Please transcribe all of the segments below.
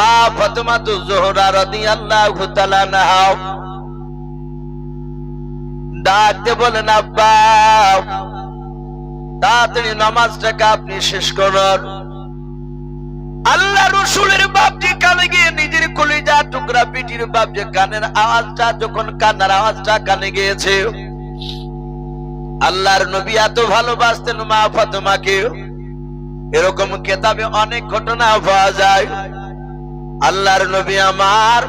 মা ফাতেমা জোহরা রাদিয়াল্লাহু তাআলা নাহা ডাকতে বলেন, আব্বা, তাড়াতাড়ি নামাজটাকে আপনি শেষ করুন। আল্লাহ রসুলের বাপজি কানে গিয়ে নিজের কলিজা টুকরা পিটির বাপজি কানের আওয়াজটা, যখন কান্নার আওয়াজটা কানে গিয়েছে। আল্লাহর নবী এত ভালোবাসতেন মা ফাতেমাকে। এরকম কেতাবে অনেক ঘটনা পাওয়া যায়। আল্লাহর নবী আমার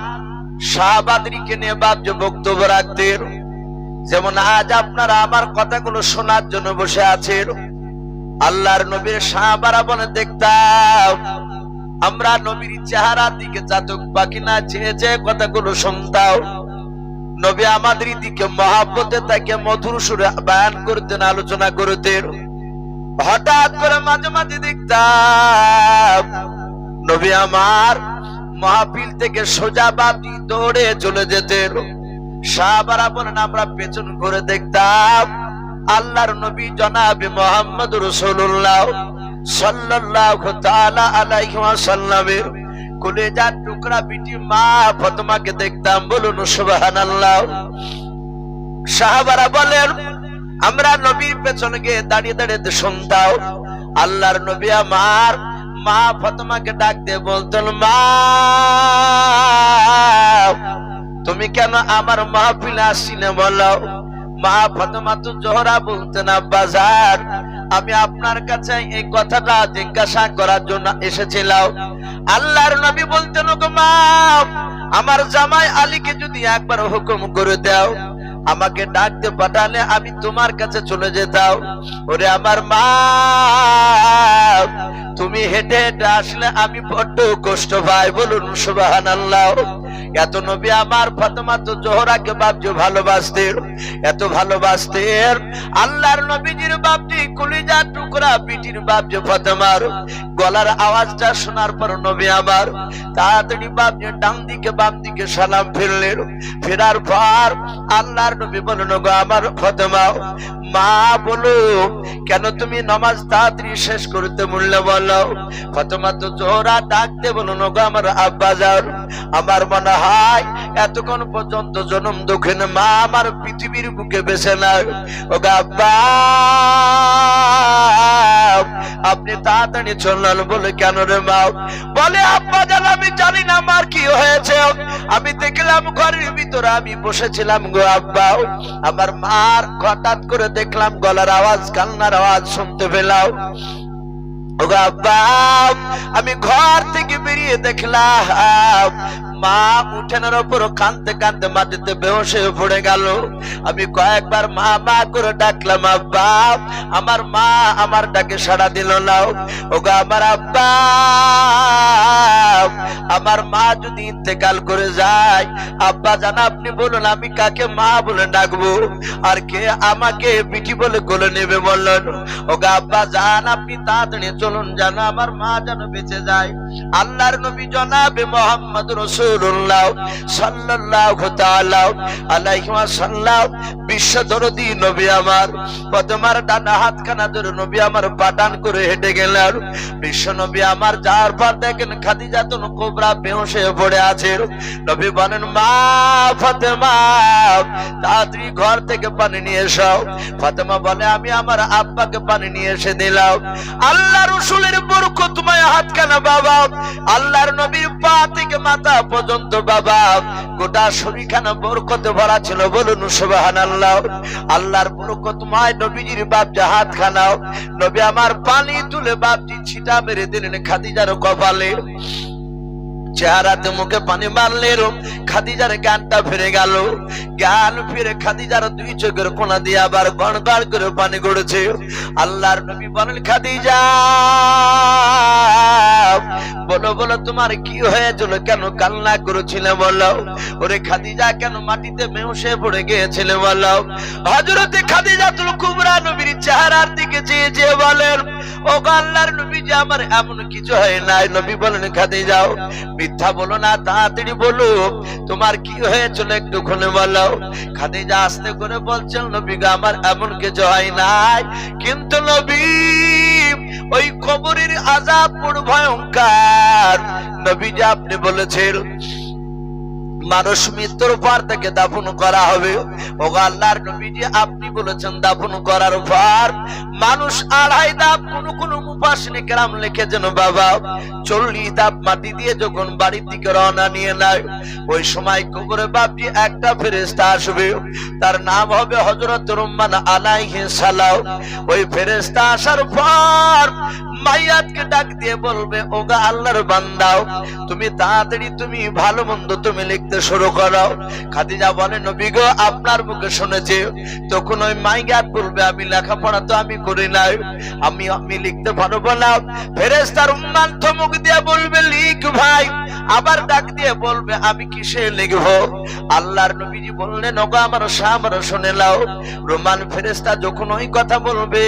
শাহবাদরিকে নিয়ে বাপজ বক্তব্য রাখতেন, যেমন আজ আপনারা আমার কথাগুলো শোনার জন্য বসে আছেন, আল্লাহর নবীর সাহাবারা বলে, দেখতাম আমরা নবীর চেহারার দিকে চাতক বাকি না চেয়ে চেয়ে কথাগুলো শুনতাম। নবী আমাদের দিকে মহাব্বতে তাকে মধুর সুরে বায়ান করতেন, আলোচনা করতেন। হঠাৎ করে মাঝে মাঝে দেখতাম নবী আমার মাহফিল থেকে সোজা বাপি দৌড়ে চলে যেতেন সাহাবারা বলেন আমরা পেছন দেখতাম আল্লাহর নবী মোহাম্মদ রসুল্লাহ নবীর পেছনে গিয়ে দাঁড়িয়ে দাঁড়িয়ে শুনতাম, আল্লাহর নবী আমার মা ফাতেমাকে ডাক দিয়ে বলতেন, মা, তুমি কেন আমার মাহফিলে আসছিলে বলো? মা ফাতেমা তো জোহরা বলতেন আব্বাজার আমি আপনার কাছে এই কথাটা জিজ্ঞাসা করার জন্য এসেছিলাম। আল্লাহর নবী বলতেন গো মা, আমার জামাই আলীকে যদি একবার হুকুম করে দাও আমাকে ডাকতে পাঠালে আমি তোমার কাছে চলে যেতাম। ওরে আমার মা, তুমি হেঁটে হেঁটে আসলে আমি বড্ড কষ্ট পাই, বলুন সুবাহান আল্লাহ এত নবী আমার ফাতেমা তো জোহরাকে বাপজি ভালোবাসতেন, এত ভালোবাসতেন। আল্লাহর নবীজির বাপজি কুলিজার টুকরা পিটির বাপজি ফাতেমার। গলার আওয়াজটা শোনার পর নবী আমার তাড়াতাড়ি বাপজি ডান দিকে বাম দিকে সালাম ফিরলেন ফেরার পর আল্লাহর নবী বলুন গো আমার ফাতেমা মা বলো, কেন তুমি নামাজ তাড়াতাড়ি শেষ করতে মূল্য বলো? ফাতেমা তো জোহরা ডাকতে বলো, নগো আমার আব্বা যাও আমার মনে হয় এতক্ষণ পর্যন্ত জনম দক্ষিণ মা আমার পৃথিবীর বুকে বেছে নাই ও আপনি তাড়াতাড়ি চললেন বলে কেন রে মা? বলে, আব্বা জান, আমি জানি না আমার কি হয়েছে। আমি দেখলাম ঘরের ভিতরে আমি বসেছিলাম গো আব্বা। আমার মার হঠাৎ করে দেখলাম গলার আওয়াজ, কান্নার আওয়াজ শুনতে পেলাম। আমি ঘর থেকে বেরিয়ে দেখলাম মা উঠেনের ওপর কানতে কানতে মাটিতে বেহসে পড়ে গেল। আমি কয়েকবার মা মা করে ডাকলাম, আব্বা, আমার মা আমার ডাকে সাড়া দিল না। ওগো আমার আব্বা, আমার মা যদি ইন্তেকাল করে যায়, আব্বা জান, আপনি বলুন, আমি কাকে মা বলে ডাকবো? আর কে আমাকে পিঠি বলে কোলে নেবে বললেন, ওগো আব্বা জান, আপনি তাড়াতাড়ি চলুন, যেন আমার মা যেন বেঁচে যায়। আল্লাহর নবী জনাবে মোহাম্মদ রসুল্লাহ সাল্লাল্লাহু তাআলা আলাইহি ওয়াসাল্লাম বিশ্ব দরদি নবী আমার। প্রথমার ডানা হাতখানা ধরে নবী আমার করে হেঁটে গেলেন। বিশ্ব নবী আমার যার দেখেন পড়ে আছে। নবী বলেন, মা ফাতেমা তাড়াতাড়ি ঘর থেকে পানি নিয়ে এসো। ফাতেমা বলে, আমি আমার আব্বাকে পানি নিয়ে এসে দিলাম। আল্লাহ রসুলের বরকতময় হাতখানা বাবা। আল্লাহর নবীর পা থেকে মাথা পর্যন্ত বাবা, গোটা শরীরখানা বরকতে ভরা ছিল, বলুন সুবাহান আল্লাহ আল্লাহর বরকতময় নবীজির বাপজা হাত খানাও নবী আমার পানি তুলে বাপজি ছিটা মেরে দিলেন খাদিজার কপালে। চেহারাতে মুখে পানি মারলেন খাদিজার গানটা ফিরে গেল। গান ফিরে খাদিজার দুই চোখের কোনা দিয়ে আবার গণ গণ করে পানি গড়েছে। আল্লাহর নবী বলেন, খাদিজা, বলো বলো, তোমার কি হয়েছিল? কেন কান্না করেছিলে বলো? ওরে খাদিজা, কেন মাটিতে মেউসে পড়ে গিয়েছিলে বলো? হজরতে খাদিজা তুল কুবরা নবীর চেহারার দিকে চেয়ে চেয়ে বলেন ও আল্লাহর নবী যে আমার এমন কিছু হয় নাই। নবী বলেন, খাদিজাও, মিথ্যা বলো না, তাড়াতাড়ি বলো, তোমার কি হয়েছিল একটু বলো? খাদিজা আস্তে করে বলছেন, নবী গো, আমার এমন কিছু হয় নাই। কিন্তু নবী ওই কবরের আজাব বড় ভয়ঙ্কর যে আপনি বলেছেন মানুষ মৃত্যুর পর থেকে দাফন করা হবে। ও আল্লাহর নবীজি, আপনি বলেছেন দাফন করার পর মানুষ আড়াই দাপ কোন কোন মুফাসিনে কেরাম লিখেছেন বাবা, চল্লিশ দাপ মাটি দিয়ে যখন বাড়ির দিকে রওনা নিয়ে নেয় ওই সময় কবরে বাপটি একটা ফেরেস্তা আসবে। তার নাম হবে হজরত রুম্মান আলাইহি সালাম। ওই ফেরেস্তা আসার পর মাইয়াতকে ডাক দিয়ে বলবে, ওগা আল্লাহর বান্দাও, তুমি তাড়াতাড়ি তুমি ভালো মন্দ তুমি লিখতে শুরু করো খাদিজা বলে, নবী গো, আপনার মুখে শুনেছে। তখন ওই মাইয়াত বলবে, আমি লেখাপড়া তো আমি করি নাই, আমি আমি লিখতে পারব না। ফেরেস্তার উম্মান থমুক দিয়ে বলবে, লিখ ভাই। আবার ডাক দিয়ে বলবে, আমি কিসে লিখব? আল্লাহর নবীজি বললেন, ওগো আমার সামনে শুনে নাও। রোমান ফেরেস্তা যখন ওই কথা বলবে,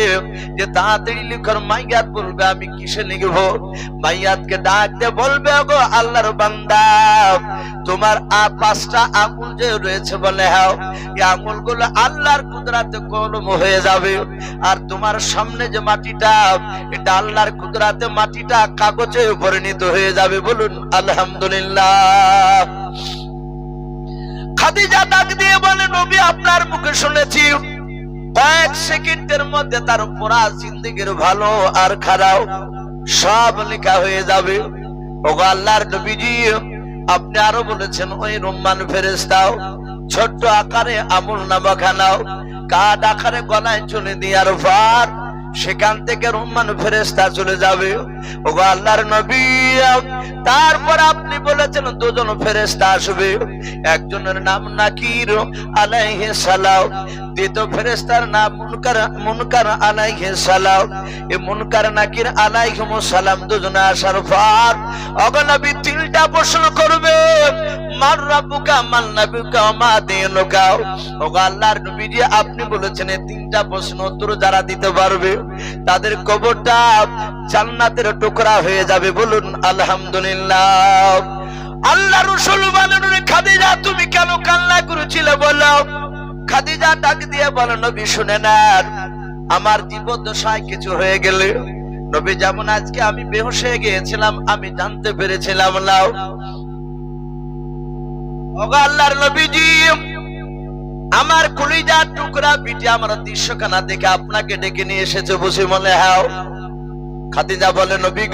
যে তাড়াতাড়ি লিখর মাইয়াত বলবে, আমি কিসে লিখব? মাইয়াতকে ডাক দিয়ে বলবে, ওগো আল্লাহর বান্দা, তোমার আ পাঁচটা আঙুল যে রয়েছে বলে হ্যাঁ এই আঙুলগুলো আল্লাহর কুদরাতে কলম হয়ে যাবে। আর তোমার সামনে যে মাটিটা, এটা আল্লাহর কুদরাতে মাটিটা কাগজে পরিণত হয়ে যাবে। বলুন, আলহামদুলিল্লাহ। খাদিজা ডাক দিয়ে বলে, নবী, আপনার মুখে শুনেছি। কয়েক সেকেন্ডের মধ্যে তার পুরা জিন্দিগির ভালো আর খারাপ সব লেখা হয়ে যাবে। ওগো আল্লাহর নবীজি, আপনি আরও বলেছেন, ওই রুম্মান ফেরেস্তাও ছোট্ট আকারে আমুল নামা খানাও কাঠ আকারে গলায় চলে দিয়ে আরও পর সেখান থেকে রুম্মান ফেরেস্তা চলে যাবে। ওগো আল্লাহর নবী, তারপর আপনি বলেছেন দুজন ফেরেস্তা আসবে। একজনের নাম নাকির আলাইহি সালাম, দ্বিতীয় ফেরেস্তার নাম মুনকার মুনকার আলাইহি সালাম। এই মুনকার, নাকির আলাইহিম সালাম দুজনে আসার পর অগনবী তিনটা প্রশ্ন করবে। মার রাব্বুকা মান নাবিকা মা দিনুকা ওগো আল্লাহর নবীজি আপনি বলেছেন, এই তিনটা প্রশ্ন উত্তর যারা দিতে পারবে, তাদের কবরটা জান্নাতের টুকরা হয়ে যাবে। বলুন, আলহামদুলিল্লাহ। আল্লাহ রসুল বলেন খাদিজা, তুমি কেন কান্না করেছিলে বলো? খাদিজা ডাক দিয়ে বলো, নবী শুনে নেন, আমার জীবদ্দশায় কিছু হয়ে গেলে। নবী, যেমন আজকে আমি বেহুশ হয়ে গিয়েছিলাম, আমি জানতে পেরেছিলাম নাও আমার কলিজার টুকরা বিটি আমার দৃশ্যখানা দেখে আপনাকে ডেকে নিয়ে এসেছে বসে মনে খাদিজা বলে, নবী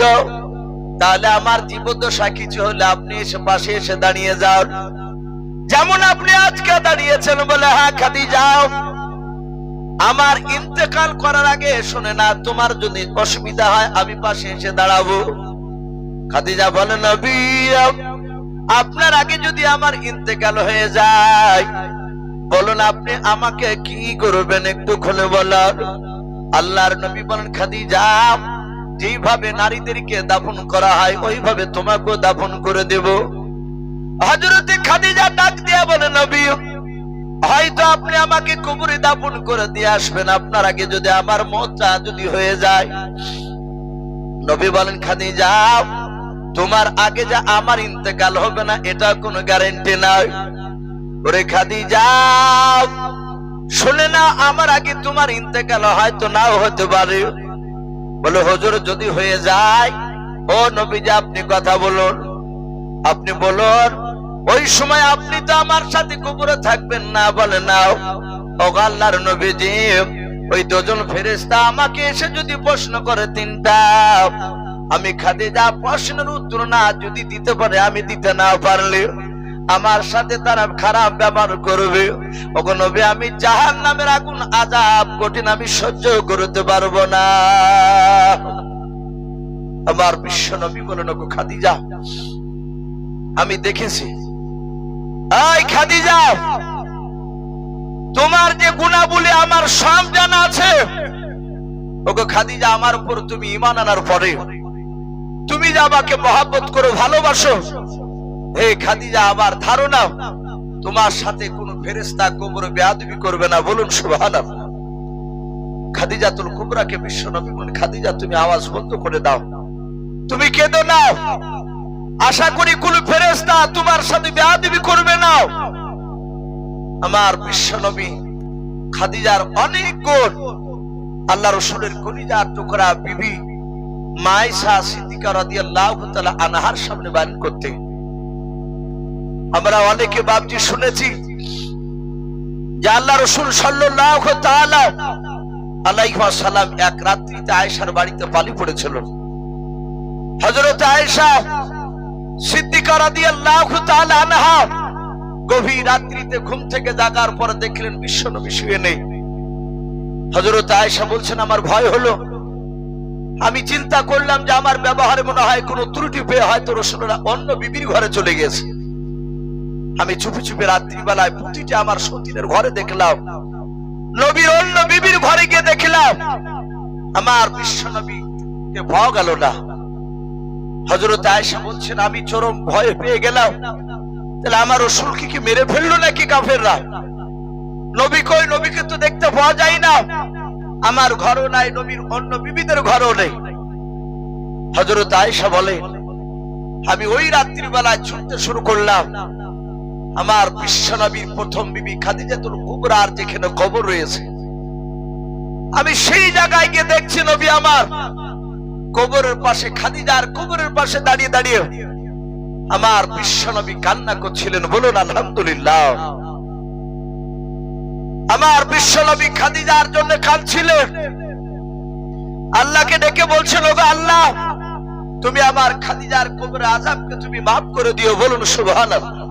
তাহলে আমার জীবদ্দশা কিছু হলে আপনি এসে পাশে এসে দাঁড়িয়ে যান। যেমন আপনি আজকে দাঁড়িয়েছেন বলে হ্যাঁ খাদি যাও আমার ইন্তেকাল করার আগে শুনে না, তোমার যদি অসুবিধা হয় আমি পাশে এসে দাঁড়াবো। খাদিজা বলে, নবী আপনার আগে যদি আমার ইন্তেকাল হয়ে যায়, বলুন আপনি আমাকে কি করবেন একটু খুলে বলার? আল্লাহর নবী বলেন, খাদিজা, যেইভাবে নারীদেরকে দাফন করা হয়, ওইভাবে তোমাকেও দাফন করে দেব। হজরতে খাদিজা ডাক দিয়া বলে, নবী, হয়তো আপনি আমাকে কুবুরে দাফন করে দিয়ে আসবেন, আপনার আগে যদি আমার মতটা যদি হয়ে যায়। নবী বলেন, খাদিজা তোমার আগে যা আমার ইন্তেকাল হবে না, এটা কোনো গ্যারেন্টি নাই। ওরে খাদিজা, শুনে না আমার আগে তোমার ইন্তেকাল হয়তো নাও হতে পারে। বলে, হজুর, যদি হয়ে যায়, ও নবীজি, আপনি কথা বলুন। আপনি বলুন, ওই সময় আপনি তো আমার সাথে কুকুরে থাকবেন না, বলে নাও। ও আল্লাহর নবীজি, ওই দুজন ফেরেস্তা আমাকে এসে যদি প্রশ্ন করে তিনটা আমি খাদে যা প্রশ্নের উত্তর না যদি দিতে পারে, আমি দিতে না পারলে আমার সাথে তারা খারাপ ব্যবহার করবে। নবী, আমি জাহান নামের আগুন আজাব কঠিন আমি সহ্য করতে পারব না। আমার বিশ্ব নবী বলেন খাদিজা, আমি দেখেছি। এই খাদিজা, তোমার যে গুণাবলী আমার সব জানা আছে। ওগো খাদিজা, আমার উপর তুমি ইমান আনার পরে তুমি যে আমাকে মহাব্বত করো ভালোবাসো, হে খাদিজা, আমার ধারণা, তোমার সাথে কোন ফেরেস্তা কোমর বেয়াদবি করবে না। বলুন, সুবহানাল্লাহ। খাদিজাতুল কুবরাকে বিশ্ব নবী বলেন, খাদিজা, তুমি আওয়াজ বন্ধ করে দাও। তুমি কেঁদো না। আশা করি কোন ফেরেস্তা তোমার সাথে বেয়াদবি করবে না। আমার বিশ্ব নবী খাদিজার অনেক গুণ আল্লাহ রসুলের কলিজার টুকরা, বিবি সামনে করতে। আমরা অনেকে বাবজি শুনেছি যে আল্লাহ রসুল এক রাত্রিতে আয়েশার বাড়িতে পালি পড়েছিল। হযরত আয়েশা সিদ্দিকা রাদিয়াল্লাহু তাআলা আনহা গভীর রাত্রিতে ঘুম থেকে জাগার পর দেখলেন বিশ্বনবী শুয়ে নেই। হযরত আয়েশা বলছেন, আমার ভয় হলো। আমি চিন্তা করলাম যে আমার ব্যবহারে মনে হয় কোনো ত্রুটি পেয়ে হয়তো রসুলরা অন্য বিবির ঘরে চলে গেছে। আমি চুপি চুপি রাত্রিবেলায় প্রতিটা আমার সতীনের ঘরে দেখলাম। নবীর অন্য বিবির ঘরে গিয়ে দেখলাম, আমার বিশ্ব নবী পাওয়া গেল না। হজরত আয়েশা বলছেন, আমি চরম ভয় পেয়ে গেলাম। তাহলে আমার রসুল কি মেরে ফেলল নাকি কাফেররা? নবী কই? নবীকে তো দেখতে পাওয়া যায় না। আমার ঘরও নাই, নবীর অন্য বিবিদের ঘরও নেই। হজরত আয়েশা বলে, আমি ওই রাত্রির বেলায় ছুটতে শুরু করলাম। আমার বিশ্বনবীর প্রথম বিবি খাদিজাতুল কুবরার যেখানে কবর রয়েছে। আমি সেই জায়গায় গিয়ে দেখছি নবী আমার কবরের পাশে, খাদিজার কবরের পাশে দাঁড়িয়ে দাঁড়িয়ে আমার বিশ্বনবী কান্না করছিলেন, বলুন আলহামদুলিল্লাহ। আমার বিশ্বনবী খাদিজার জন্য কাঁদছিলেন। আল্লাহকে ডেকে বলছেন, ওগো আল্লাহ, তুমি আমার খাদিজার কবরে আজাবকে তুমি মাফ করে দিও, বলুন সুবহানাল্লাহ।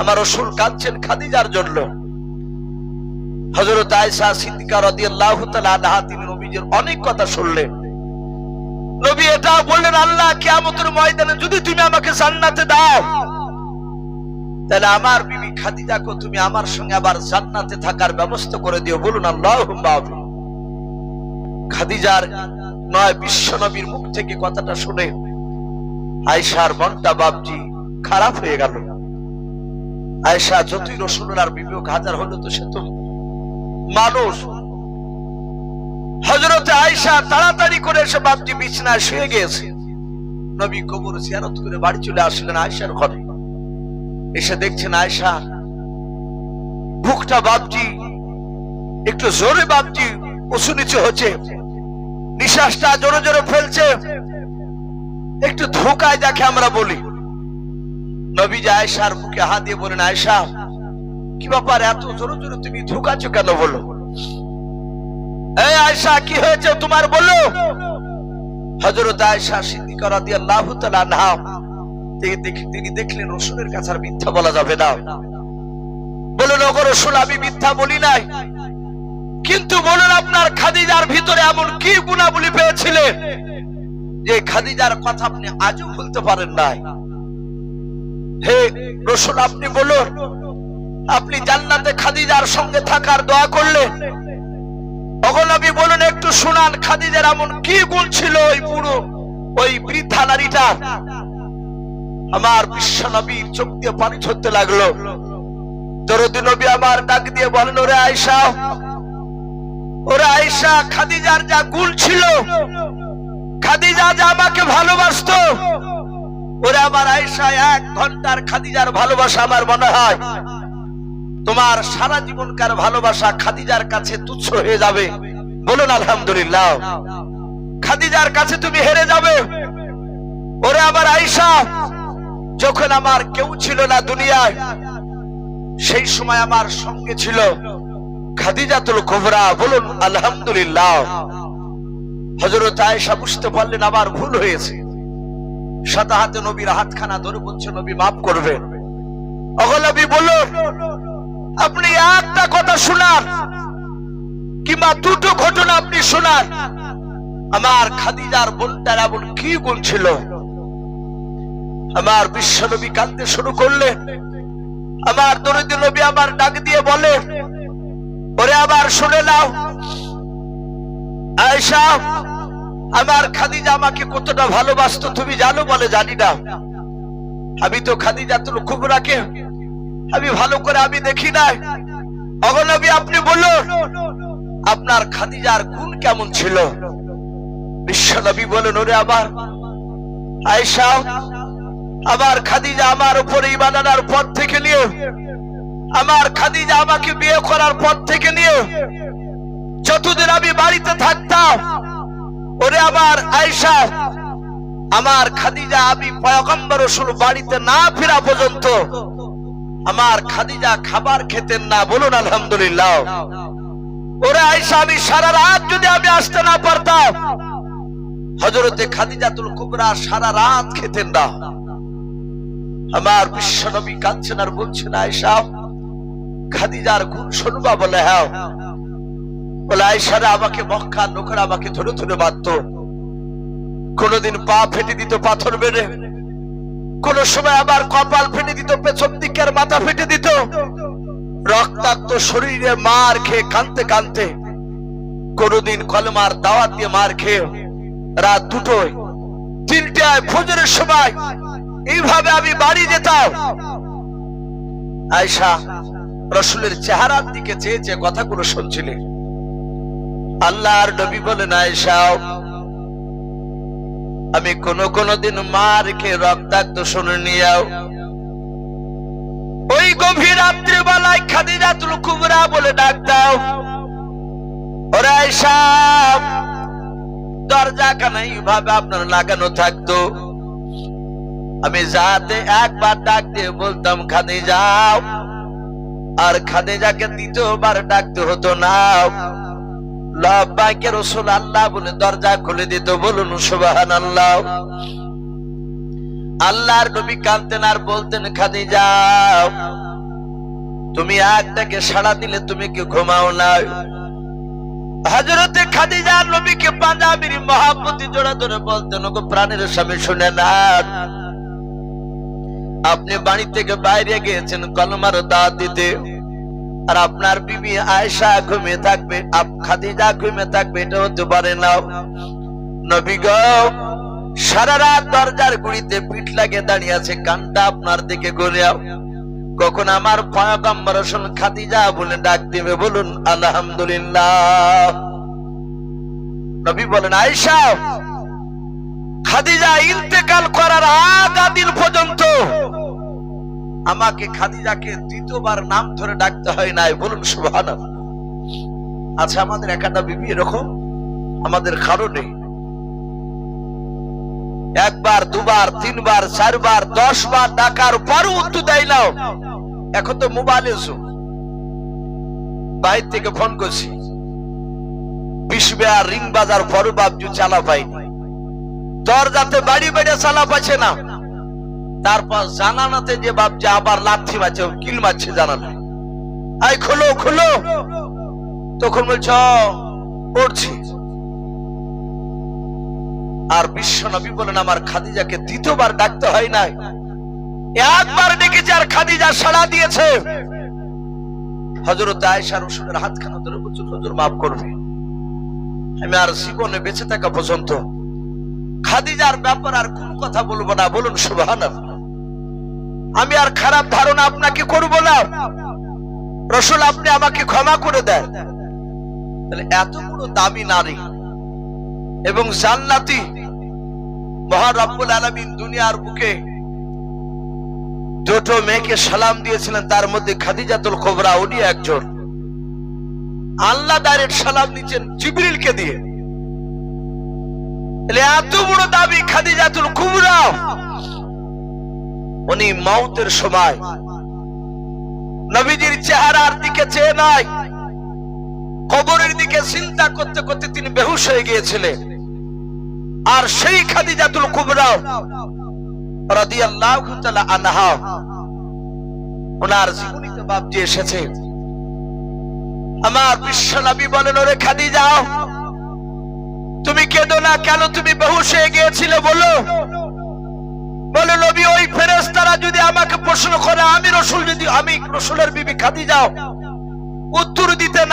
আমার রসুল কাঁদছেন খাদিজার জন্য। হযরত আয়েশা সিদ্দিকা রাদিয়াল্লাহু অনেক কথা শুনলেন। নবী এটা বললেন, আল্লাহ, কিয়ামতের ময়দানে যদি তুমি আমাকে জান্নাতে দাও তাহলে আমার বিবি খাদিজাকে তুমি আমার সঙ্গে আবার জান্নাতে থাকার ব্যবস্থা করে দিও। বলুন আমিন। খাদিজার নয়, বিশ্ব নবীর মুখ থেকে কথাটা শুনে আয়েশার মনটা বাবজি খারাপ হয়ে গেল। আয়েশা, যতই রসুলের বিবেক হাজার হলো তো সে তো মানুষ। হজরতে আয়েশা তাড়াতাড়ি করে এসে বাপজি বিছনায় শুয়ে গিয়েছে। নবী কবর জিয়ারত করে বাড়ি চলে আসলেন আয়েশার ঘরে। এসে দেখছেন আয়েশা। বুকটা বাপজি, একটু জোরে বাপজি, উঁচু নিচু হচ্ছে। নিঃশ্বাসটা জোরে জোরে ফেলছে। একটু ধোকায় যাকে আমরা বলি। নবী যে আয়েশার বুকে হাত দিয়ে বলেন আয়েশা, কি ব্যাপার, এত জোরে জোরে তুমি ধোকাচ্ছ কেন বলো? আয়েশা, কি হয়েছে তোমার বলো? হজরত আয়েশা সিদ্দিকা রাদিয়াল্লাহু তাআলা আনহা তিনি দেখি- তিনি দেখলেন রসুলের কাছে আর মিথ্যা বলা যাবে না। বললেন, ওগো রসুল, আমি মিথ্যা বলি নাই। কিন্তু বলুন, আপনার খাদিজার ভিতরে এমন কি গুণাবলী পেয়েছিলেন যে খাদিজার কথা আপনি আজও ভুলতে পারেন নাই? হে রসুল, আপনি বলুন, আপনি জান্নাতে খাদিজার সঙ্গে থাকার দোয়া করলেন? অগনবী বলুন, একটু শুনান, খাদিজার এমন কি গুণ ছিল ওই পুরো ওই বৃদ্ধা নারীটা আমার বিশ্ব নবীর চোখ দিয়ে পানি ঝরতে লাগল। দরদি নবী আমার ডাক দিয়ে বলেন, ওরে আয়সা ওরে আয়সা খাদিজার যা গুণ ছিল, খাদিজা যা আমাকে ভালোবাসতো, ওরে আমার আয়সা এক ঘণ্টার খাদিজার ভালোবাসা আমার মনে হয়। তোমার সারা জীবনকার ভালোবাসা খাদিজার কাছে তুচ্ছ হয়ে যাবে। বলুন, আলহামদুলিল্লাহ। খাদিজার কাছে তুমি হেরে যাবে। ওরে আমার আয়সা যখন আমার কেউ ছিল না দুনিয়ায়, সেই সময় আমার সঙ্গে ছিল খাদিজাতুল কুবরা। বলুন, আলহামদুলিল্লাহ। হযরত আয়েশা বুঝতে পারলেন আমার ভুল হয়েছে। সাদা হাতে নবীর হাতখানা ধরে বলছে, নবী, মাফ করবেন অগলবী বলুন আপনি একটা কথা শোনান, কিংবা দুটো ঘটনা আপনি শোনান। আমার খাদিজার বোনটার এমন কি গুণ ছিল? আমার বিশ্বনবী কাঁদতে শুরু করলেন। আমার দরিদ্র নবী আমার ডাক দিয়ে বলে, ওরে আবার শুনে নাও আয়সা আমার খাদিজা আমাকে কতটা ভালোবাসতো তুমি জানো বলে জানি না। আমি তো খাদিজা তুল কুবরাকে, আমি ভালো করে আমি দেখি নাই। অগনবী আপনি বলুন, আপনার খাদিজার গুণ কেমন ছিল? বিশ্বনবী বলেন, ওরে আবার আয়সা আমার খাদিজা আমার উপরে ইমান পর থেকে নিয়ে, আমার খাদিজা আমাকে বিয়ে করার পর থেকে নিয়ে, যতদিন আমি বাড়িতে থাকতাম, ওরে আমার আয়সা আমার খাদিজা আমি পয়গম্বর রসুল বাড়িতে না ফেরা পর্যন্ত, আমার খাদিজা খাবার খেতেন না বলুন আলহামদুলিল্লাহ। ওরে আয়সা আমি সারা রাত যদি আমি আসতে না পারতাম হজরতে খাদিজাতুল কুবরা সারা রাত খেতেন না। আমার বিশ্বনবী কাঁদছেন আর বলছেন আয়সা খাদিজার গুণ শুনবা বলে হ্যাঁ। বলে আয়সারা আমাকে মক্কা নোকর আমাকে ধরে ধরে মারত। কোনদিন পা ফেটে দিত পাথর বেড়ে। কোন সময় আবার কপাল ফেটে দিত, পেছন দিকের মাথা ফেটে দিত। রক্তাক্ত শরীরে মার খেয়ে কানতে কানতে কোনদিন কলমার দাওয়াত দিয়ে মার খেয়ে রাত দুটোয়, তিনটায়, ফজরের সময় এইভাবে আমি বাড়ি যেতাম। আয়সা রসুলের চেহারার দিকে চেয়ে চেয়ে কথাগুলো শুনছিলেন আল্লাহর নবী বলেন আয়সা আমি কোন কোন দিন মার খেয়ে রক্তাক্ত শুনে নিয়াও। ওই গভীর রাত্রি বেলায় খাদিজাতুল কুবরা বলে ডাক দাও। ওরে দরজা খানা এইভাবে আপনার লাগানো থাকতো। আমি যাতে একবার ডাক দিয়ে বলতাম খাদি যাও আর খাদিজাকে দ্বিতীয়বার ডাকতে হতো না। লব্বাইকে রসুল আল্লাহ বলে দরজা খুলে দিত, বলুন সুবাহান আল্লাহ আল্লাহর নবী কানতেন আর বলতেন খাদি যাও তুমি একটাকে সাড়া দিলে তুমি কি ঘুমাও না হজরতে খাদিজা নবীকে পাঞ্জাবির মহাপতি জোড়া ধরে বলতেন, ওগো, প্রাণের স্বামী শুনে না আপনি বাড়ি থেকে বাইরে গিয়েছেন, কলমার দাঁত দিতে। আর আপনার বিবি আয়সা ঘুমিয়ে থাকবে, আপ খাদিজা ঘুমিয়ে থাকবে এটা হতে পারে না সারা রাত দরজার গুড়িতে পিঠ লাগে দাঁড়িয়ে আছে, কানটা আপনার দিকে কখন আমার রসুল খাদিজা বলে ডাক দিবে, বলুন, আলহামদুলিল্লাহ। নবী বলেন আয়সা খাদিজা ইন্তেকাল করার আগা দিন পর্যন্ত আমাকে খাদিজাকে দ্বিতীয়বার নাম ধরে ডাকতে হয় নাই, বলুন সুভান আচ্ছা আমাদের একাটা বিবি এরকম? আমাদের কারও নেই। একবার, দুবার, তিনবার, চারবার দশ বার ডাকার পরও উত্তর দেয় নাও। এখন তো মোবাইল এসো বাইর থেকে ফোন করছি। বিশবে আর রিং বাজার পর বাবজু চালা পাইনি দরজাতে বাড়ি বেড়ে চালা পাচ্ছে না। তারপর জানানাতে যে বাবজি আবার লাথি মারছে, কিল মারছে জানানা আই খোলো খোলো। তখন বলছ পড়ছি। আর বিশ্ব নবী বলেন, আমার খাদিজাকে দ্বিতীয়বার ডাকতে হয় নাই। একবার ডেকেছে আর খাদিজা সাড়া দিয়েছে। হজরত আয়সা রসুলের হাতখানা ধরে বলছেন হজুর, মাফ করবে। আমি আর জীবনে বেঁচে থাকা পর্যন্ত খাদিজার ব্যাপার আর কোন কথা বলব না। বলুন সুবাহান আমি আর খারাপ ধারণা আপনাকে করব না। রসুল, আপনি আমাকে ক্ষমা করে দেন। তাহলে এত বড় দামি নারী এবং জান্নাতি মহারব্বুল আলমিন দুনিয়ার বুকে দুটো মেয়েকে সালাম দিয়েছিলেন, তার মধ্যে খাদিজাতুল কোবরা, উনি একজন। আল্লাহ ডাইরেক্ট সালাম নিচ্ছেন জিবরিলকে দিয়ে। এত বড় দাবি খাদিজাতুল কুবরা। উনি মৌতের সময়। নবীজির চেহারার দিকে চেয়ে নাই। কবরের দিকে চিন্তা করতে করতে তিনি বেহুশ হয়ে গিয়েছিলেন। আর সেই খাদিজাতুল কুবরা রাদিয়াল্লাহু তাআলা আনহা, ওনার জীবনীতে বাপজি এসেছে। আমার বিশ্ব নবী বলেন, ওরে খাদিজা, তুমি কেঁদো না কেন? তুমি বেহুশ হয়ে গিয়েছিলে বলো। বলে, নবী, ওই ফেরেস্তারা যদি আমাকে প্রশ্ন করে, আমি রসুল যদি, আমি রসুলের বিবি খাদি যাও উত্তর দিতে না